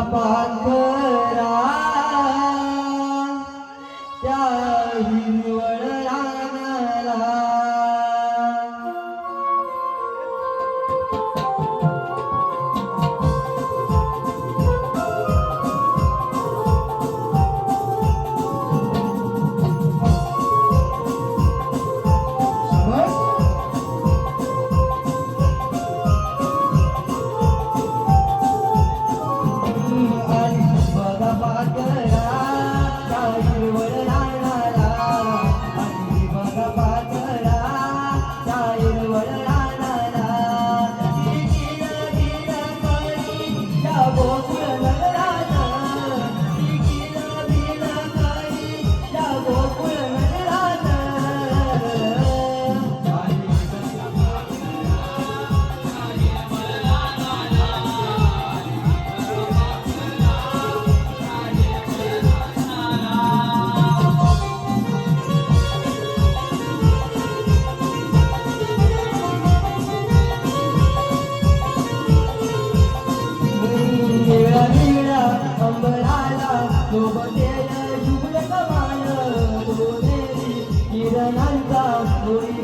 बघा เพื่อน I love you.